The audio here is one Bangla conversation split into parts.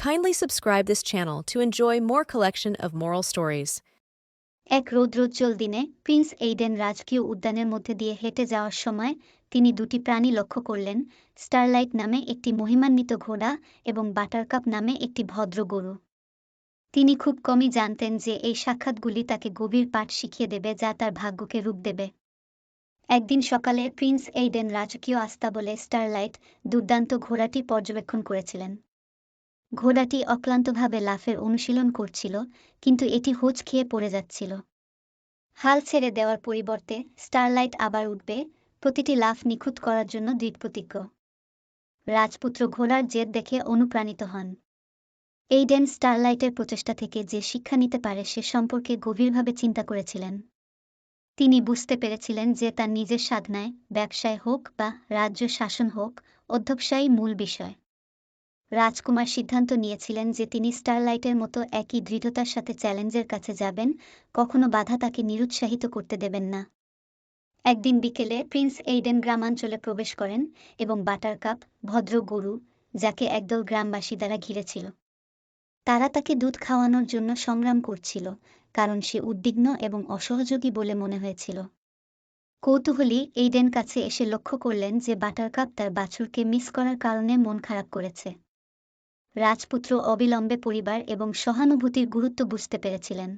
Kindly subscribe this channel to enjoy more collection of moral stories. এক রৌদ্রোজ্জ্বল দিনে প্রিন্স এইডেন রাজকীয় উদ্যানের মধ্যে দিয়ে হেঁটে যাওয়ার সময় তিনি দুটি প্রাণী লক্ষ্য করলেন, স্টারলাইট নামে একটি মহিমান্বিত ঘোড়া এবং বাটারকাপ নামে একটি ভদ্র গরু। তিনি খুব কমই জানতেন যে এই সাক্ষাৎগুলি তাকে গভীর পাঠ শিখিয়ে দেবে যা তার ভাগ্যকে রূপ দেবে। একদিন সকালে প্রিন্স এইডেন রাজকীয় আস্তাবলে স্টারলাইট দুর্দান্ত ঘোড়াটি পর্যবেক্ষণ করেছিলেন। ঘোড়াটি অক্লান্তভাবে লাফের অনুশীলন করছিল, কিন্তু এটি হোঁচ খেয়ে পড়ে যাচ্ছিল। হাল ছেড়ে দেওয়ার পরিবর্তে স্টারলাইট আবার উঠবে, প্রতিটি লাফ নিখুঁত করার জন্য দৃঢ়প্রতিজ্ঞ। রাজপুত্র ঘোড়ার জেদ দেখে অনুপ্রাণিত হন। এইডেন স্টারলাইটের প্রচেষ্টা থেকে যে শিক্ষা নিতে পারে সে সম্পর্কে গভীরভাবে চিন্তা করেছিলেন। তিনি বুঝতে পেরেছিলেন যে তার নিজের সাধনায় ব্যবসায় হোক বা রাজ্য শাসন হোক অধ্যবসায়ই মূল বিষয়। রাজকুমার সিদ্ধান্ত নিয়েছিলেন যে তিনি স্টারলাইটের মতো একই দৃঢ়তার সাথে চ্যালেঞ্জের কাছে যাবেন, কখনো বাধা তাকে নিরুৎসাহিত করতে দেবেন না। একদিন বিকেলে প্রিন্স এইডেন গ্রামাঞ্চলে প্রবেশ করেন এবং বাটারকাপ, ভদ্র গরু, যাকে একদল গ্রামবাসী দ্বারা ঘিরেছিল। তারা তাকে দুধ খাওয়ানোর জন্য সংগ্রাম করছিল, কারণ সে উদ্বিগ্ন এবং অসহযোগী বলে মনে হয়েছিল। কৌতূহলী এইডেন কাছে এসে লক্ষ্য করলেন যে বাটারকাপ তার বাছুরকে মিস করার কারণে মন খারাপ করেছে। রাজপুত্র অবিলম্বে পরিবার এবং সহানুভূতির গুরুত্ব বুঝতে পেরেছিলেন।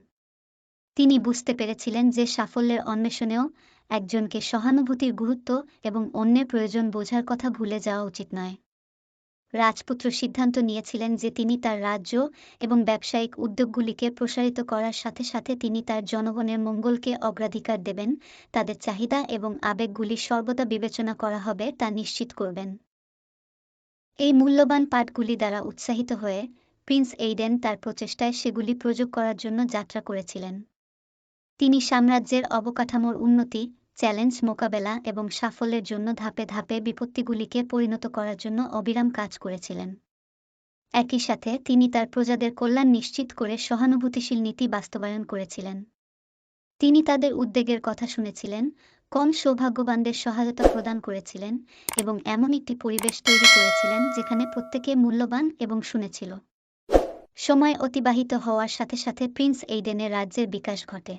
তিনি বুঝতে পেরেছিলেন যে সাফল্যের অন্বেষণেও একজনকে সহানুভূতির গুরুত্ব এবং অন্যের প্রয়োজন বোঝার কথা ভুলে যাওয়া উচিত নয়। রাজপুত্র সিদ্ধান্ত নিয়েছিলেন যে তিনি তার রাজ্য এবং ব্যবসায়িক উদ্যোগগুলিকে প্রসারিত করার সাথে সাথে তিনি তার জনগণের মঙ্গলকে অগ্রাধিকার দেবেন, তাদের চাহিদা এবং আবেগগুলি সর্বদা বিবেচনা করা হবে তা নিশ্চিত করবেন। এই মূল্যবান পাঠগুলি দ্বারা উৎসাহিত হয়ে প্রিন্স এইডেন তার প্রচেষ্টায় সেগুলি প্রয়োগ করার জন্য যাত্রা করেছিলেন। তিনি সাম্রাজ্যের অবকাঠামোর উন্নতি, চ্যালেঞ্জ মোকাবেলা এবং সাফল্যের জন্য ধাপে ধাপে বিপত্তিগুলিকে পরিণত করার জন্য অবিরাম কাজ করেছিলেন। একই সাথে তিনি তার প্রজাদের কল্যাণ নিশ্চিত করে সহানুভূতিশীল নীতি বাস্তবায়ন করেছিলেন। তিনি তাদের উদ্বেগের কথা শুনেছিলেন, কম সৌভাগ্যবানদের সহায়তা প্রদান করেছিলেন এবং এমন একটি পরিবেশ তৈরি করেছিলেন যেখানে প্রত্যেকে মূল্যবান এবং শুনেছিল। সময় অতিবাহিত হওয়ার সাথে সাথে প্রিন্স এইডেনের রাজ্যের বিকাশ ঘটে।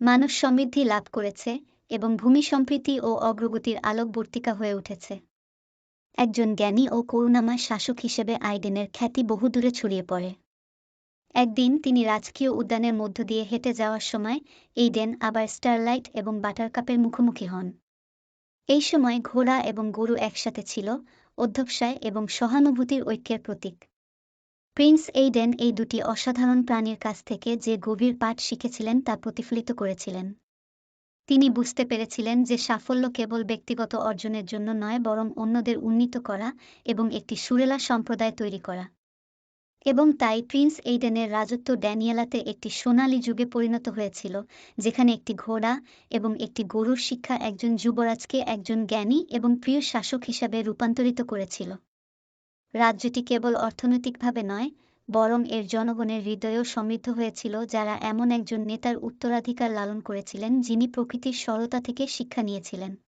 মানুষ সমৃদ্ধি লাভ করেছে এবং ভূমি সম্প্রীতি ও অগ্রগতির আলোকবর্তিকা হয়ে উঠেছে। একজন জ্ঞানী ও করুণাময় শাসক হিসেবে আইডেনের খ্যাতি বহুদূরে ছড়িয়ে পড়ে। একদিন তিনি রাজকীয় উদ্যানের মধ্য দিয়ে হেঁটে যাওয়ার সময় এইডেন আবার স্টারলাইট এবং বাটারকাপের মুখোমুখি হন। এই সময় ঘোড়া এবং গরু একসাথে ছিল, অধ্যবসায় এবং সহানুভূতির ঐক্যের প্রতীক। প্রিন্স এইডেন এই দুটি অসাধারণ প্রাণীর কাছ থেকে যে গভীর পাঠ শিখেছিলেন তা প্রতিফলিত করেছিলেন। তিনি বুঝতে পেরেছিলেন যে সাফল্য কেবল ব্যক্তিগত অর্জনের জন্য নয়, বরং অন্যদের উন্নীত করা এবং একটি সুরেলা সম্প্রদায় তৈরি করা। এবং তাই প্রিন্স এইডেনের রাজত্ব ড্যানিয়েলাতে একটি সোনালী যুগে পরিণত হয়েছিল, যেখানে একটি ঘোড়া এবং একটি গরুর শিক্ষা একজন যুবরাজকে একজন জ্ঞানী এবং প্রিয় শাসক হিসাবে রূপান্তরিত করেছিল। রাজ্যটি কেবল অর্থনৈতিকভাবে নয়, বরং এর জনগণের হৃদয়েও সমৃদ্ধ হয়েছিল, যারা এমন একজন নেতার উত্তরাধিকার লালন করেছিলেন যিনি প্রকৃতির সরলতা থেকে শিক্ষা নিয়েছিলেন।